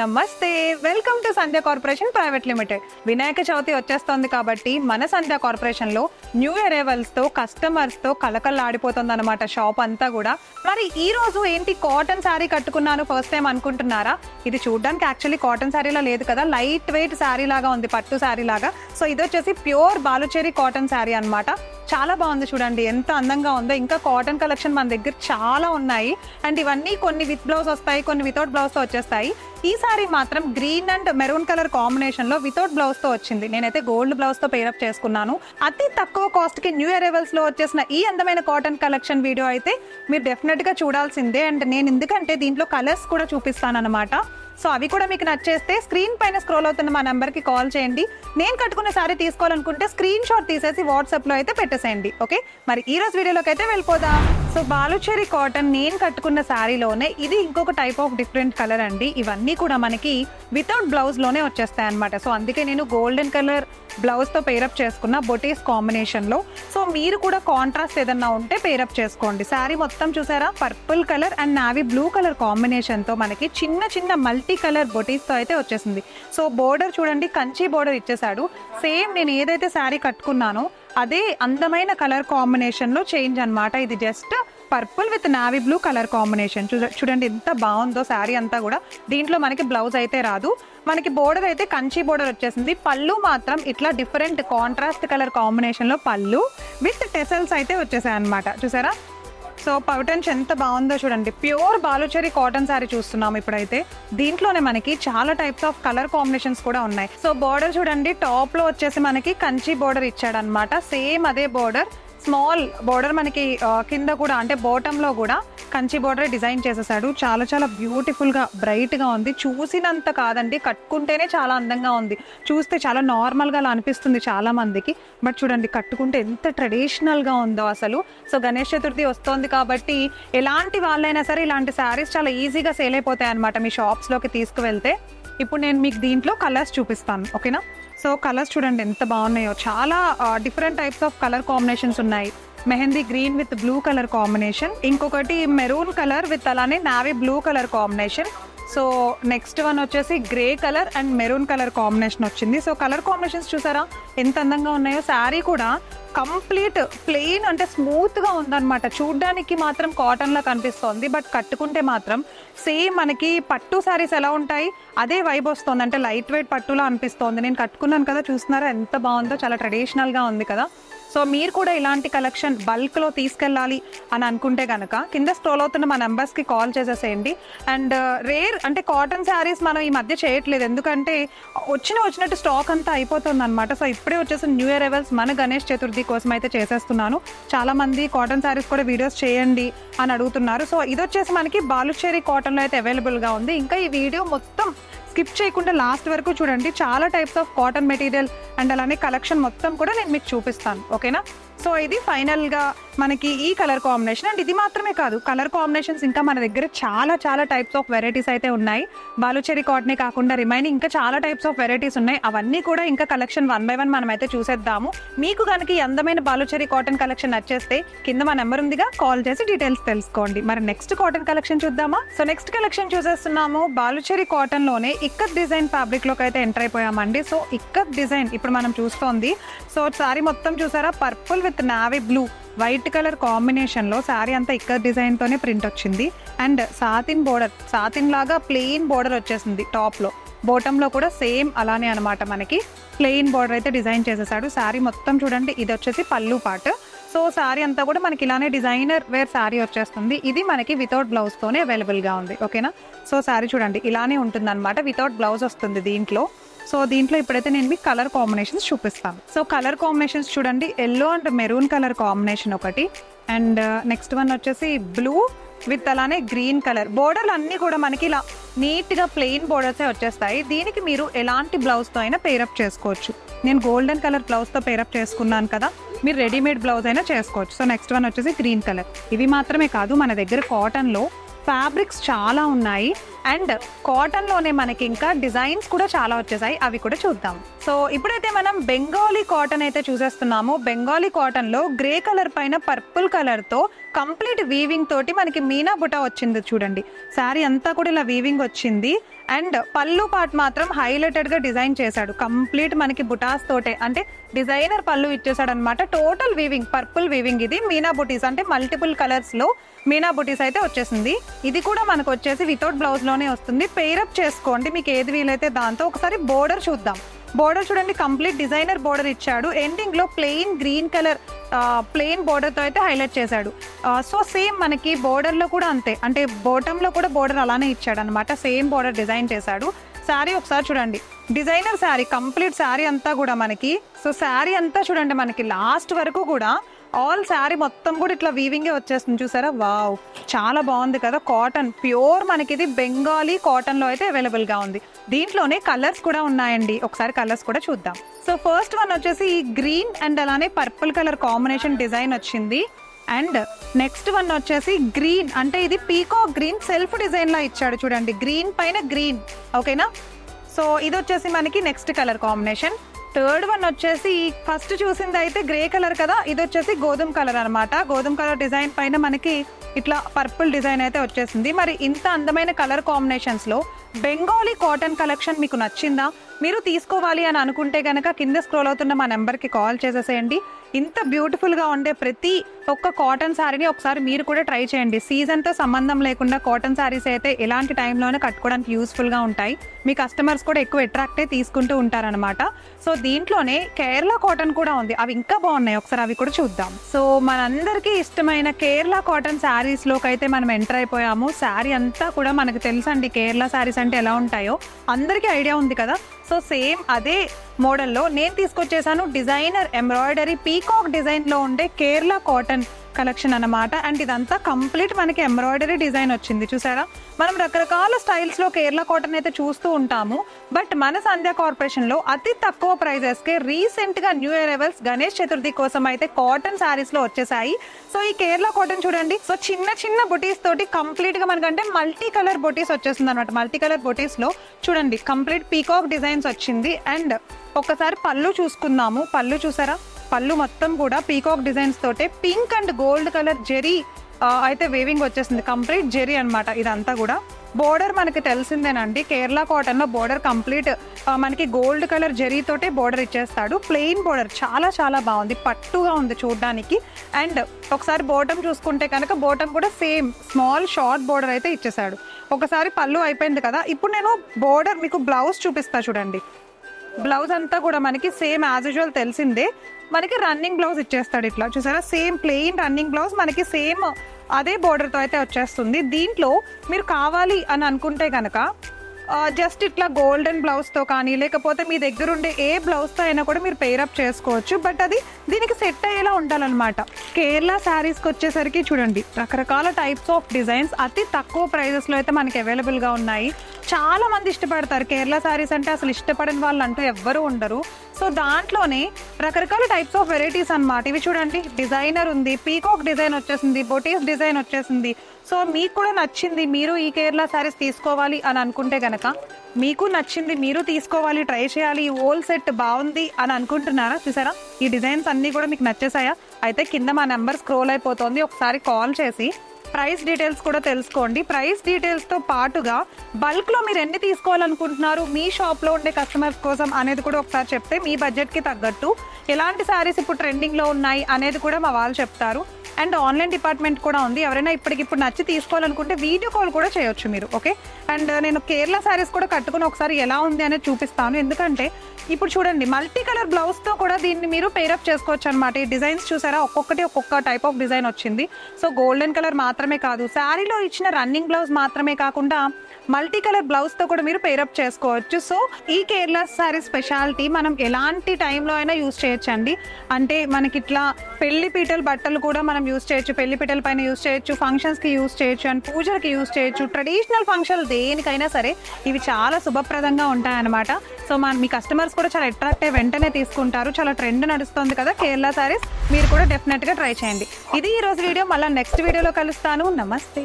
నమస్తే. Welcome to Sandhya corporation private limited Vinayaka Chavithi వచ్చేస్తోంది కాబట్టి మన సంధ్య కార్పొరేషన్లో న్యూ అరైవల్స్తో కస్టమర్స్తో కలకల్లాడిపోతుంది అనమాట షాప్ అంతా కూడా. మరి ఈ రోజు ఏంటి కాటన్ శారీ కట్టుకున్నాను ఫస్ట్ టైం అనుకుంటున్నారా? ఇది చూడడానికి యాక్చువల్లీ కాటన్ శారీలో లేదు కదా. లైట్ వెయిట్ శారీ లాగా ఉంది పట్టు శారీ లాగా. సో ఇది వచ్చేసి ప్యూర్ బాలుచేరి కాటన్ శారీ అన్నమాట. చాలా బాగుంది చూడండి. ఎంత అందంగా ఉందో. ఇంకా కాటన్ కలెక్షన్ మన దగ్గర చాలా ఉన్నాయి. అండ్ ఇవన్నీ కొన్ని విత్ బ్లౌజ్ వస్తాయి కొన్ని వితౌట్ బ్లౌజ్తో వచ్చేస్తాయి. ఈ సారీ మాత్రం గ్రీన్ అండ్ మెరూన్ కలర్ కాంబినేషన్లో వితౌట్ బ్లౌజ్తో వచ్చింది. నేనైతే గోల్డ్ బ్లౌజ్తో పేరప్ చేసుకున్నాను. అతి తక్కువ కాస్ట్కి న్యూ అరైవల్స్లో వచ్చేసిన ఈ అందమైన కాటన్ కలెక్షన్ వీడియో అయితే మీరు డెఫినెట్గా చూడాల్సిందే. అండ్ నేను ఎందుకంటే దీంట్లో కలర్స్ కూడా చూపిస్తాను అనమాట సో అవి కూడా మీకు నచ్చేస్తే స్క్రీన్ పైన స్క్రోల్ అవుతున్న మా నెంబర్కి కాల్ చేయండి. నేను కట్టుకున్న సారీ తీసుకోవాలనుకుంటే స్క్రీన్ షాట్ తీసేసి వాట్సాప్లో అయితే పెట్టేసేయండి. ఓకే? మరి ఈ రోజు వీడియోలోకి అయితే వెళ్ళిపోదాం. సో బాలుచేరి కాటన్ నేను కట్టుకున్న శారీలోనే ఇది ఇంకొక టైప్ ఆఫ్ డిఫరెంట్ కలర్ అండి. ఇవన్నీ కూడా మనకి వితౌట్ బ్లౌజ్లోనే వచ్చేస్తాయి అనమాట సో అందుకే నేను గోల్డెన్ కలర్ బ్లౌజ్తో పేరప్ చేసుకున్న బొటీస్ కాంబినేషన్లో సో మీరు కూడా కాంట్రాస్ట్ ఏదన్నా ఉంటే పేరప్ చేసుకోండి. శారీ మొత్తం చూసారా? Purple colour and navy blue colour కాంబినేషన్తో మనకి చిన్న చిన్న మల్టీ కలర్ బొటీస్తో అయితే వచ్చేసింది. సో బోర్డర్ చూడండి కంచి బోర్డర్ ఇచ్చేసాడు సేమ్ నేను ఏదైతే శారీ కట్టుకున్నానో అదే అందమైన కలర్ కాంబినేషన్లో చేంజ్ అన్నమాట. ఇది just purple with navy blue colour combination చూడండి ఎంత బాగుందో శారీ అంతా కూడా. దీంట్లో మనకి బ్లౌజ్ అయితే రాదు. మనకి బోర్డర్ అయితే కంచి బోర్డర్ వచ్చేసింది. పళ్ళు మాత్రం ఇట్లా డిఫరెంట్ కాంట్రాస్ట్ కలర్ కాంబినేషన్లో పళ్ళు విత్ టెసల్స్ అయితే వచ్చేసాయి అనమాట చూసారా? సో పౌటన్స్ ఎంత బాగుందో చూడండి. ప్యూర్ బాలుచరి కాటన్ శారీ చూస్తున్నాం ఇప్పుడైతే. దీంట్లోనే మనకి చాలా టైప్స్ ఆఫ్ కలర్ కాంబినేషన్స్ కూడా ఉన్నాయి. సో బోర్డర్ చూడండి టాప్లో వచ్చేసి మనకి కంచి బోర్డర్ ఇచ్చాడనమాట సేమ్ అదే బోర్డర్. స్మాల్ బోర్డర్ మనకి కింద కూడా అంటే bottom లో కూడా కంచి బోర్డర్ డిజైన్ చేసేసాడు. చాలా చాలా బ్యూటిఫుల్గా బ్రైట్గా ఉంది. చూసినంత కాదండి కట్టుకుంటేనే చాలా అందంగా ఉంది. చూస్తే చాలా నార్మల్గా అలా అనిపిస్తుంది చాలా మందికి. బట్ చూడండి కట్టుకుంటే ఎంత ట్రెడిషనల్గా ఉందో అసలు. సో గణేష్ చతుర్థి వస్తోంది కాబట్టి ఎలాంటి వాళ్ళైనా సరే ఇలాంటి శారీస్ చాలా ఈజీగా సేల్ అయిపోతాయి అనమాట మీ షాప్స్లోకి తీసుకువెళ్తే. ఇప్పుడు నేను మీకు దీంట్లో కలర్స్ చూపిస్తాను ఓకేనా? సో కలర్స్ చూడండి ఎంత బాగున్నాయో. చాలా different types of colour combinations ఉన్నాయి. Mehndi green with blue colour combination ఇంకొకటి మెరూన్ కలర్ విత్ అలానే navy blue colour combination so next one వచ్చేసి grey colour and maroon colour combination వచ్చింది. సో కలర్ కాంబినేషన్స్ చూసారా? ఎంత అందంగా ఉన్నాయో? శారీ కూడా కంప్లీట్ ప్లెయిన్ అంటే స్మూత్గా ఉందన్నమాట. చూడ్డానికి మాత్రం కాటన్లో కనిపిస్తోంది. బట్ కట్టుకుంటే మాత్రం సేమ్ మనకి పట్టు శారీస్ ఎలా ఉంటాయి? అదే వైబ్ వస్తుంది. అంటే లైట్ వెయిట్ పట్టులా అనిపిస్తోంది. నేను కట్టుకున్నాను కదా చూస్తున్నారా? ఎంత బాగుందో చాలా ట్రెడిషనల్గా ఉంది కదా. సో మీరు కూడా ఇలాంటి కలెక్షన్ బల్క్లో తీసుకెళ్ళాలి అని అనుకుంటే కనుక కింద స్టోల్ అవుతున్న మా నెంబర్స్కి కాల్ చేసేసేయండి. అండ్ uh, రేర్ అంటే కాటన్ శారీస్ మనం ఈ మధ్య చేయట్లేదు. ఎందుకంటే వచ్చిన వచ్చినట్టు స్టాక్ అంతా అయిపోతుంది అనమాట సో ఇప్పుడే వచ్చేసి న్యూ ఇయర్ ఎవెల్స్ మన గణేష్ చతుర్థి కోసం అయితే చేసేస్తున్నాను. చాలా మంది కాటన్ శారీస్ కూడా వీడియోస్ చేయండి అని అడుగుతున్నారు. సో ఇది వచ్చేసి మనకి బాలుచేరి కాటన్లో అయితే అవైలబుల్గా ఉంది. ఇంకా ఈ వీడియో మొత్తం స్కిప్ చేయకుండా లాస్ట్ వరకు చూడండి. చాలా types of cotton material and అలానే కలెక్షన్ మొత్తం కూడా నేను మీకు చూపిస్తాను. ఓకేనా? సో ఇది ఫైనల్గా మనకి ఈ కలర్ కాంబినేషన్ అండ్ ఇది మాత్రమే కాదు. కలర్ కాంబినేషన్స్ ఇంకా మన దగ్గర చాలా చాలా టైప్స్ ఆఫ్ వెరైటీస్ అయితే ఉన్నాయి. బాలుచెరి కాటనే కాకుండా రిమైనింగ్ ఇంకా చాలా టైప్స్ ఆఫ్ వెరైటీస్ ఉన్నాయి. అవన్నీ కూడా ఇంకా కలెక్షన్ వన్ బై వన్ మనం అయితే చూసేద్దాము. మీకు కనుక ఈ అందమైన బాలుచెరి కాటన్ కలెక్షన్ నచ్చేస్తే కింద మా నెంబర్ ఉందిగా కాల్ చేసి డీటెయిల్స్ తెలుసుకోండి. మరి నెక్స్ట్ కాటన్ కలెక్షన్ చూద్దామా? సో నెక్స్ట్ కలెక్షన్ చూసేస్తున్నాము. బాలుచెరి కాటన్లోనే ఇక్కత్ డిజైన్ ఫ్యాబ్రిక్లోకి అయితే ఎంటర్ అయిపోయామండి. సో ఇక్కత్ డిజైన్ ఇప్పుడు మనం చూస్తోంది. సో సారీ మొత్తం చూసారా? Purple with navy blue white colour కాంబినేషన్లో శారీ అంతా ఇక్కత్ డిజైన్తోనే ప్రింట్ వచ్చింది. అండ్ సాతిన్ బోర్డర్ సాతిన్ లాగా ప్లెయిన్ బోర్డర్ వచ్చేసింది టాప్లో బోటంలో కూడా సేమ్ అలానే అనమాట మనకి. ప్లెయిన్ బోర్డర్ అయితే డిజైన్ చేసేసాడు. శారీ మొత్తం చూడండి ఇది వచ్చేసి పళ్ళు పాటు సో శారీ అంతా కూడా మనకి ఇలానే డిజైనర్ వేర్ శారీ వచ్చేస్తుంది. ఇది మనకి వితౌట్ బ్లౌజ్తోనే అవైలబుల్గా ఉంది. ఓకేనా సో శారీ చూడండి ఇలానే ఉంటుంది అనమాట వితౌట్ బ్లౌజ్ వస్తుంది దీంట్లో. సో దీంట్లో ఇప్పుడైతే నేను మీకు కలర్ కాంబినేషన్స్ చూపిస్తాను. సో కలర్ కాంబినేషన్స్ చూడండి yellow and maroon colour combination ఒకటి. అండ్ నెక్స్ట్ వన్ వచ్చేసి బ్లూ విత్ అలానే గ్రీన్ కలర్ బోర్డర్లు అన్నీ కూడా మనకి ఇలా నీట్గా ప్లెయిన్ బోర్డర్సే వచ్చేస్తాయి. దీనికి మీరు ఎలాంటి బ్లౌజ్తో అయినా పేరప్ చేసుకోవచ్చు. నేను గోల్డెన్ కలర్ బ్లౌజ్తో పేరప్ చేసుకున్నాను కదా. మీరు రెడీమేడ్ బ్లౌజ్ అయినా చేసుకోవచ్చు. సో నెక్స్ట్ వన్ వచ్చేసి గ్రీన్ కలర్ ఇవి మాత్రమే కాదు మన దగ్గర కాటన్లో ఫ్యాబ్రిక్స్ చాలా ఉన్నాయి. అండ్ కాటన్లోనే మనకి ఇంకా డిజైన్స్ కూడా చాలా వచ్చేసాయి. అవి కూడా చూద్దాం. సో ఇప్పుడైతే మనం బెంగాలీ కాటన్ అయితే చూసేస్తున్నాము. బెంగాలీ కాటన్లో గ్రే కలర్ పైన పర్పుల్ కలర్తో కంప్లీట్ వీవింగ్ తోటి మనకి మీనా బుటా వచ్చింది చూడండి. శారీ అంతా కూడా ఇలా వీవింగ్ వచ్చింది. అండ్ పళ్ళు పార్ట్ మాత్రం హైలైటెడ్గా డిజైన్ చేశాడు. కంప్లీట్ మనకి బుటాస్ తోటే. అంటే డిజైనర్ పళ్ళు ఇచ్చేసాడు అనమాట టోటల్ వీవింగ్ పర్పుల్ వీవింగ్ ఇది మీనా బుటీస్. అంటే మల్టిపుల్ కలర్స్లో మీనా బుటీస్ అయితే వచ్చేసింది. ఇది కూడా మనకు వచ్చేసి వితౌట్ బ్లౌజ్లో రేంజ్లోనే వస్తుంది. పేరప్ చేసుకోండి. మీకు ఏది వీలైతే దాంతో. ఒకసారి బోర్డర్ చూద్దాం. బోర్డర్ చూడండి. కంప్లీట్ డిజైనర్ బోర్డర్ ఇచ్చాడు. ఎండింగ్లో ప్లెయిన్ గ్రీన్ కలర్ ప్లెయిన్ బోర్డర్తో అయితే హైలైట్ చేశాడు. సో సేమ్ మనకి బోర్డర్లో కూడా అంతే. అంటే బోటంలో కూడా బోర్డర్ అలానే ఇచ్చాడు అనమాట సేమ్ బోర్డర్ డిజైన్ చేశాడు. శారీ ఒకసారి చూడండి. డిజైనర్ శారీ కంప్లీట్ శారీ అంతా కూడా మనకి. సో శారీ అంతా చూడండి మనకి. లాస్ట్ వరకు కూడా ఆల్ శారీ మొత్తం కూడా ఇట్లా వీవింగే వచ్చేస్తుంది చూసారా? వావ్ చాలా బాగుంది కదా? కాటన్ ప్యూర్ మనకి ఇది బెంగాలీ కాటన్లో అయితే అవైలబుల్గా ఉంది. దీంట్లోనే కలర్స్ కూడా ఉన్నాయండి. ఒకసారి కలర్స్ కూడా చూద్దాం. సో ఫస్ట్ వన్ వచ్చేసి ఈ గ్రీన్ అండ్ అలానే పర్పుల్ కలర్ కాంబినేషన్ డిజైన్ వచ్చింది. అండ్ నెక్స్ట్ వన్ వచ్చేసి గ్రీన్ అంటే ఇది పీకో గ్రీన్ సెల్ఫ్ డిజైన్ లా ఇచ్చాడు చూడండి. గ్రీన్ పైన గ్రీన్ ఓకేనా సో ఇది వచ్చేసి మనకి next colour combination third one వచ్చేసి ఫస్ట్ చూసింది అయితే గ్రే కలర్ కదా ఇది వచ్చేసి గోధుమ కలర్ అనమాట గోధుమ కలర్ డిజైన్ పైన మనకి ఇట్లా పర్పుల్ డిజైన్ అయితే వచ్చేసింది. మరి ఇంత అందమైన కలర్ కాంబినేషన్స్లో బెంగాలీ కాటన్ కలెక్షన్ మీకు నచ్చిందా? మీరు తీసుకోవాలి అని అనుకుంటే కనుక కింద స్క్రోల్ అవుతున్న మా నెంబర్కి కాల్ చేసేసేయండి. ఇంత బ్యూటిఫుల్గా ఉండే ప్రతి ఒక్క కాటన్ శారీని ఒకసారి మీరు కూడా ట్రై చేయండి. సీజన్తో సంబంధం లేకుండా కాటన్ శారీస్ అయితే ఎలాంటి టైంలోనే కట్టుకోవడానికి యూస్ఫుల్గా ఉంటాయి. మీ కస్టమర్స్ కూడా ఎక్కువ అట్రాక్టే తీసుకుంటూ ఉంటారనమాట సో దీంట్లోనే కేరళ కాటన్ కూడా ఉంది. అవి ఇంకా బాగున్నాయి. ఒకసారి అవి కూడా చూద్దాం. సో మనందరికీ ఇష్టమైన కేరళ కాటన్ శారీస్లోకి అయితే మనం ఎంటర్ అయిపోయాము. శారీ అంతా కూడా మనకు తెలుసండి కేరళ శారీస్ అంటే ఎలా ఉంటాయో. అందరికీ ఐడియా ఉంది కదా. సో సేమ్ అదే మోడల్లో నేను తీసుకొచ్చేసాను డిజైనర్ ఎంబ్రాయిడరీ పీకాక్ డిజైన్లో ఉండే కేరళ కాటన్ కలెక్షన్ అనమాట అండ్ ఇదంతా కంప్లీట్ మనకి ఎంబ్రాయిడరీ డిజైన్ వచ్చింది. చూసారా? మనం రకరకాల స్టైల్స్లో కేరళ కాటన్ అయితే చూస్తూ ఉంటాము. బట్ మన సంధ్య కార్పొరేషన్లో అతి తక్కువ ప్రైజెస్కే రీసెంట్గా న్యూ అరైవల్స్ గణేష్ చతుర్థి కోసం అయితే కాటన్ శారీస్లో వచ్చేసాయి. సో ఈ కేరళ కాటన్ చూడండి. సో చిన్న చిన్న బొటీస్ తోటి కంప్లీట్గా మనకంటే మల్టీ కలర్ బొటీస్ వచ్చేస్తుంది అనమాట మల్టీ కలర్ బొటీస్లో చూడండి కంప్లీట్ పీకాక్ డిజైన్స్ వచ్చింది. అండ్ ఒకసారి పళ్ళు చూసుకుందాము. పళ్ళు చూసారా? పళ్ళు మొత్తం కూడా పీకాక్ డిజైన్స్ తోటే pink and gold colour zari అయితే వేవింగ్ వచ్చేసింది. కంప్లీట్ జెరీ అనమాట ఇదంతా కూడా. బోర్డర్ మనకి తెలిసిందేనండి. కేరళ కాటన్లో బోర్డర్ కంప్లీట్ మనకి గోల్డ్ కలర్ జెరీతోటే బోర్డర్ ఇచ్చేస్తాడు. ప్లెయిన్ బోర్డర్ చాలా చాలా బాగుంది. పట్టుగా ఉంది చూడడానికి. అండ్ ఒకసారి బోటం చూసుకుంటే కనుక బోటం కూడా సేమ్ స్మాల్ షార్ట్ బోర్డర్ అయితే ఇచ్చేసాడు. ఒకసారి పళ్ళు అయిపోయింది కదా. ఇప్పుడు నేను బోర్డర్ మీకు బ్లౌజ్ చూపిస్తా చూడండి. బ్లౌజ్ అంతా కూడా మనకి సేమ్ యాజ్ యూజువల్ తెలిసిందే. మనకి రన్నింగ్ బ్లౌజ్ ఇచ్చేస్తాడు ఇట్లా. చూసారా? సేమ్ ప్లెయిన్ రన్నింగ్ బ్లౌజ్ మనకి సేమ్ అదే బోర్డర్తో అయితే వచ్చేస్తుంది. దీంట్లో మీరు కావాలి అని అనుకుంటే కనుక జస్ట్ ఇట్లా గోల్డెన్ బ్లౌజ్తో కానీ లేకపోతే మీ దగ్గర ఉండే ఏ బ్లౌజ్తో అయినా కూడా మీరు పేరప్ చేసుకోవచ్చు. బట్ అది దీనికి సెట్ అయ్యేలా ఉండాలన్నమాట. కేరళ శారీస్కి వచ్చేసరికి చూడండి రకరకాల టైప్స్ ఆఫ్ డిజైన్స్ అతి తక్కువ ప్రైజెస్లో అయితే మనకి అవైలబుల్గా ఉన్నాయి. చాలా మంది ఇష్టపడతారు. కేరళ శారీస్ అంటే అసలు ఇష్టపడని వాళ్ళు అంటూ ఎవ్వరూ ఉండరు. సో దాంట్లోనే రకరకాల టైప్స్ ఆఫ్ వెరైటీస్ అనమాట ఇవి చూడండి. డిజైనర్ ఉంది. పీకాక్ డిజైన్ వచ్చేసింది. బొటీస్ డిజైన్ వచ్చేసింది. సో మీకు కూడా నచ్చింది మీరు ఈ కేరళ శారీస్ తీసుకోవాలి అని అనుకుంటే గనక మీకు నచ్చింది మీరు తీసుకోవాలి ట్రై చేయాలి ఈ హోల్ సెట్ బాగుంది అని అనుకుంటున్నారా? చూసారా? ఈ డిజైన్స్ అన్నీ కూడా మీకు నచ్చేసాయా? అయితే కింద మా నెంబర్ స్క్రోల్ అయిపోతుంది. ఒకసారి కాల్ చేసి ప్రైస్ డీటెయిల్స్ కూడా తెలుసుకోండి. ప్రైస్ డీటెయిల్స్తో పాటుగా బల్క్లో మీరు ఎన్ని తీసుకోవాలనుకుంటున్నారు? మీ షాప్లో ఉండే కస్టమర్స్ కోసం అనేది కూడా ఒకసారి చెప్తే మీ బడ్జెట్కి తగ్గట్టు ఎలాంటి శారీస్ ఇప్పుడు ట్రెండింగ్లో ఉన్నాయి అనేది కూడా మా వాళ్ళు చెప్తారు. అండ్ ఆన్లైన్ డిపార్ట్మెంట్ కూడా ఉంది. ఎవరైనా ఇప్పటికిప్పుడు నచ్చి తీసుకోవాలనుకుంటే వీడియో కాల్ కూడా చేయొచ్చు మీరు ఓకే అండ్ నేను కేరళ శారీస్ కూడా కట్టుకుని ఒకసారి ఎలా ఉంది అనేది చూపిస్తాను. ఎందుకంటే ఇప్పుడు చూడండి మల్టీ కలర్ బ్లౌజ్తో కూడా దీన్ని మీరు పేరప్ చేసుకోవచ్చు అనమాట ఈ డిజైన్స్ చూసారా? ఒక్కొక్కటి ఒక్కొక్క టైప్ ఆఫ్ డిజైన్ వచ్చింది. సో గోల్డెన్ కలర్ మాత్రమే కాదు శారీలో ఇచ్చిన రన్నింగ్ బ్లౌజ్ మాత్రమే కాకుండా మల్టీ కలర్ బ్లౌజ్తో కూడా మీరు పేరప్ చేసుకోవచ్చు. సో ఈ కేరళ శారీ స్పెషాలిటీ మనం ఎలాంటి టైంలో అయినా యూస్ చేయొచ్చండి. అంటే మనకి ఇట్లా పెళ్ళి పీటల బట్టలు కూడా మనం యూస్ చేయొచ్చు. పెళ్ళి పీటల పైన యూస్ చేయొచ్చు. ఫంక్షన్స్కి యూస్ చేయొచ్చు అండ్ పూజలకి యూస్ చేయొచ్చు. ట్రెడిషనల్ ఫంక్షన్ దేనికైనా సరే ఇవి చాలా శుభప్రదంగా ఉంటాయన్నమాట. సో మన మీ కస్టమర్స్ కూడా చాలా అట్రాక్ట్ అయ్యి వెంటనే తీసుకుంటారు. చాలా ట్రెండ్ నడుస్తుంది కదా కేరళ శారీస్ మీరు కూడా డెఫినెట్గా ట్రై చేయండి. ఇది ఈ రోజు వీడియో మళ్ళీ నెక్స్ట్ వీడియోలో కలుస్తాను. నమస్తే.